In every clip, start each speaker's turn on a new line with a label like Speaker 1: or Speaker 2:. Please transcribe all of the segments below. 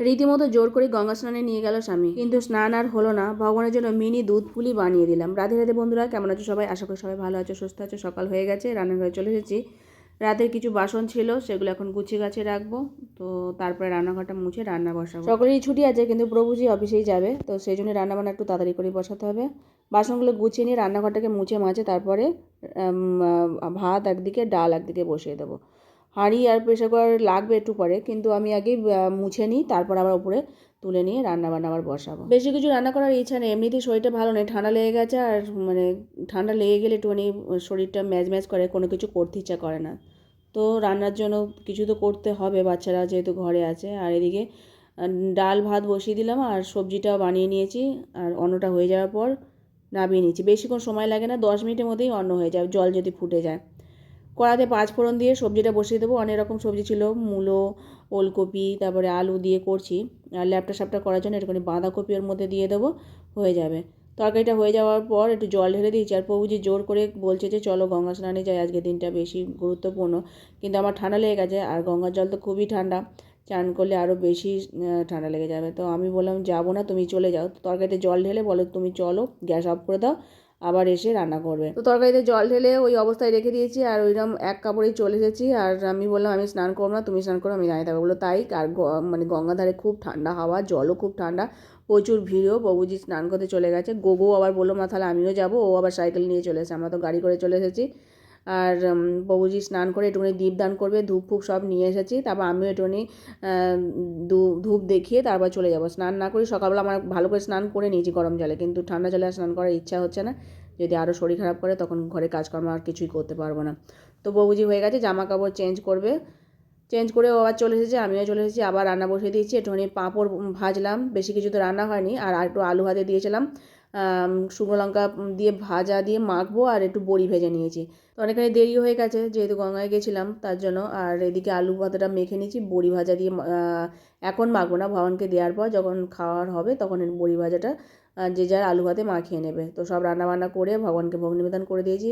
Speaker 1: রীতিমতো জোর করে গঙ্গা স্নানে নিয়ে গেল স্বামী। কিন্তু স্নান আর হলো না। ভগবানের জন্য মিনি দুধ পুলি বানিয়ে দিলাম। রাধে রাধে বন্ধুরা, কেমন আছো সবাই? আশা করি সবাই ভালো আছো, সুস্থ আছো, সকাল হয়ে গেছে, রান্নাঘরে চলে এসেছি। রাতের কিছু বাসন ছিল, সেগুলো এখন গুছিয়ে গাছে রাখব। তো তারপরে রান্নাঘরটা মুছে রান্না বসাবো। সকলেরই ছুটি আছে, কিন্তু প্রভুজি অফিসেই যাবে। তো সেই জন্য রান্না বান্না একটু তাড়াতাড়ি করে বসাতে হবে। বাসনগুলো গুছিয়ে নিয়ে রান্নাঘরটাকে মুছে মাছে তারপরে ভাত একদিকে, ডাল একদিকে বসিয়ে দেবো। হাঁড়ি আর প্রেশার কুকার লাগবে একটু পরে, কিন্তু আমি আগে মুছে নিই, তারপর আবার উপরে তুলে নিয়ে রান্না বান্না আবার বসাবো। বেশি কিছু রান্না করার ইচ্ছা নেই, এমনিতেই শরীরটা ভালো নেই, ঠান্ডা লেগে গেছে আর মানে ঠান্ডা লেগে গেলে একটুখানি শরীরটা ম্যাজ ম্যাজ করে, কোনো কিছু করতে ইচ্ছা করে না। তো রান্নার জন্য কিছু তো করতে হবে, বাচ্চারা যেহেতু ঘরে আছে, আর এদিকে ডাল ভাত বসিয়ে দিলাম আর সবজিটাও বানিয়ে নিয়েছি, আর অন্নটা হয়ে যাওয়ার পর নামিয়ে নিয়েছি। বেশিক্ষণ সময় লাগে না, দশ মিনিটের মধ্যেই অন্ন হয়ে যায়, জল যদি ফুটে যায়। কড়াতে পাঁচ ফোড়ন দিয়ে সবজিটা বসিয়ে দেবো। অনেক রকম সবজি ছিল, মূলো, ওলকপি, তারপরে আলু দিয়ে করছি। আর ল্যাপটা স্যাপটা করার জন্য একটুখানি বাঁধাকপি ওর মধ্যে দিয়ে দেবো, হয়ে যাবে। তরকারিটা হয়ে যাওয়ার পর একটু জল ঢেলে দিয়েছি আর প্রভুজি জোর করে বলছে যে, চলো গঙ্গা স্নানে যাই, আজকে দিনটা বেশি গুরুত্বপূর্ণ। কিন্তু আমার ঠান্ডা লেগে গেছে আর গঙ্গার জল তো খুবই ঠান্ডা। চান করলে আরও বেশি ঠান্ডা লেগে যাবে। তো আমি বললাম, যাব না, তুমি চলে যাও। তরকারিতে জল ঢেলে বলো, তুমি চলো, গ্যাস অফ করে দাও। আবার এসে রান্না করবে। তো তরকারিতে জল ঢেলে ওই অবস্থায় রেখে দিয়েছি আর ওইরকম এক কাপড়েই চলে এসেছি আর আমি বললাম, আমি স্নান করব না, তুমি স্নান করো, আমি দাঁড়িয়ে থাকব। বলল, তাই? আর মানে গঙ্গাধারে খুব ঠান্ডা হাওয়া, জলও খুব ঠান্ডা, প্রচুর ভিড়ও বাবুজি স্নান করতে চলে গেছে। গোগো আবার বলল না তাহলে আমিও যাব। ও আবার সাইকেল নিয়ে চলে এসেছে, আমরা তো গাড়ি করে চলে এসেছি। আর বউজি স্নান করে একটুখানি দীপদান করবে ধূপ ফুপ সব নিয়ে এসেছি, তারপর আমিও একটুখানি ধূপ দেখিয়ে তারপর চলে যাব। স্নান না করি সকালবেলা আমার ভালো করে স্নান করে নিয়েছি গরম জলে, কিন্তু ঠান্ডা জলে স্নান করার ইচ্ছা হচ্ছে না। যদি আরও শরীর খারাপ করে তখন ঘরে কাজকর্ম আর কিছুই করতে পারব না। তো বাবুজি হয়ে গেছে জামা কাপড় চেঞ্জ করবে। চেঞ্জ করে ও আবার চলে এসেছে, আমিও চলে এসেছি, আবার রান্না বসিয়ে দিয়েছি, একটুখানি পাঁপড় ভাজলাম, বেশি কিছু তো রান্না হয়নি, আর একটু আলু ভাতে দিয়েছিলাম। শুকনো লঙ্কা দিয়ে ভাজা দিয়ে মাখবো আর একটু বড়ি ভেজে নিয়েছি। তো অনেকখানি দেরি হয়ে গেছে, যেহেতু গঙ্গায় গেছিলাম, তার জন্য। আর এদিকে আলু ভাতাটা মেখে নিয়েছি, বড়ি ভাজা দিয়ে এখন মাখবো না। ভগবানকে দেওয়ার পর যখন খাওয়ার হবে, তখন বড়ি ভাজাটা যে যার আলু ভাতে মাখিয়ে নেবে। তো সব রান্না বান্না করে ভগবানকে ভোগ নিবেদন করে দিয়েছি।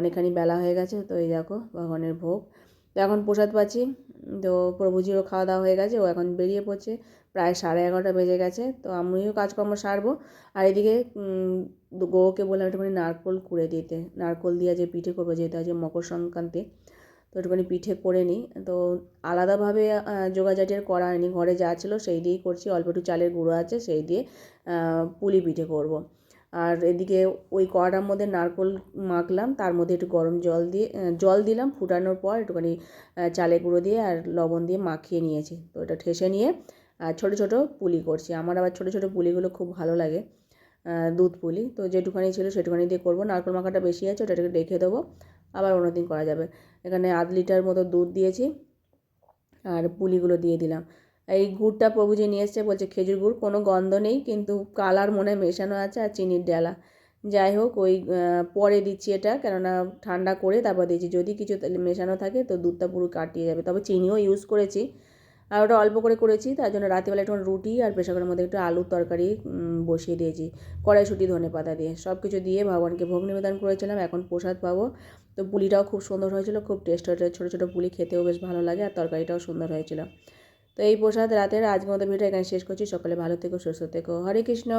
Speaker 1: অনেকখানি বেলা হয়ে গেছে, তো এই দেখো ভগবানের ভোগ। তো এখন প্রসাদ পাচ্ছি। তো প্রভুজিরও খাওয়া দাওয়া হয়ে গেছে, ও এখন বেরিয়ে পড়ছে। প্রায় সাড়ে এগারোটা বেজে গেছে তো আমিও কাজকর্ম সারবো। আর এদিকে গোকে বললাম একটুখানি নারকোল কুড়ে দিতে। নারকোল দিয়ে যে পিঠে করব যেহেতু আজ মকর সংক্রান্তি তো একটুখানি পিঠে করে নিই। তো আলাদাভাবে আহ, জোগাড়জাটির করা হয়নি ঘরে যা ছিল সেই দিয়েই করছি। অল্প একটু চালের গুঁড়ো আছে সেই দিয়ে পুলি পিঠে করব। আর এদিকে ওই কড়াটার মধ্যে নারকোল মাখলাম তার মধ্যে একটু গরম জল দিয়ে জল দিলাম। ফুটানোর পর একটুখানি চালের গুঁড়ো দিয়ে আর লবণ দিয়ে মাখিয়ে নিয়েছি। তো এটা ঠেসে নিয়ে আর ছোটো ছোটো পুলি করছি। আমার আবার ছোটো ছোটো পুলিগুলো খুব ভালো লাগে দুধ পুলি। তো যেটুখানি ছিল সেটুখানি দিয়ে করব। নারকোল মাখাটা বেশি আছে, ওটাকে রেখে দেবো। আবার অন্যদিন করা যাবে। এখানে আধ লিটার মতো দুধ দিয়েছি আর পুলিগুলো দিয়ে দিলাম। এই গুড়টা প্রভু যে নিয়ে এসছে বলছে খেজুর গুড়। কোনো গন্ধ নেই, কিন্তু কালার মনে মেশানো আছে আর চিনির ডালা। যাই হোক, ওই পরে দিচ্ছি এটা। কেননা ঠান্ডা করে তারপর দিচ্ছি যদি কিছু মেশানো থাকে তো দুধটা পুরো কাটিয়ে যাবে। তবে চিনিও ইউজ করেছি। আর ওটা অল্প করে করেছি, তার জন্য রাত্রিবেলা একটু রুটি আর প্রেশার কুকারের মধ্যে একটু আলুর তরকারি বসিয়ে দিয়েছি। কড়াইশুঁটি, ধনে পাতা দিয়ে সব কিছু দিয়ে ভগবানকে ভোগ নিবেদন করেছিলাম, এখন প্রসাদ পাবো। তো পুলিটাও খুব সুন্দর হয়েছিল, খুব টেস্ট হয়েছিল, ছোটো ছোটো পুলি খেতেও বেশ ভালো লাগে আর তরকারিটাও সুন্দর হয়েছিল। তো এই প্রসাদ রাতের আজকের মতো ভিডিও এখানে শেষ করছি, সকালে ভালো থেকো, সুস্থ থেকো, হরে কৃষ্ণ।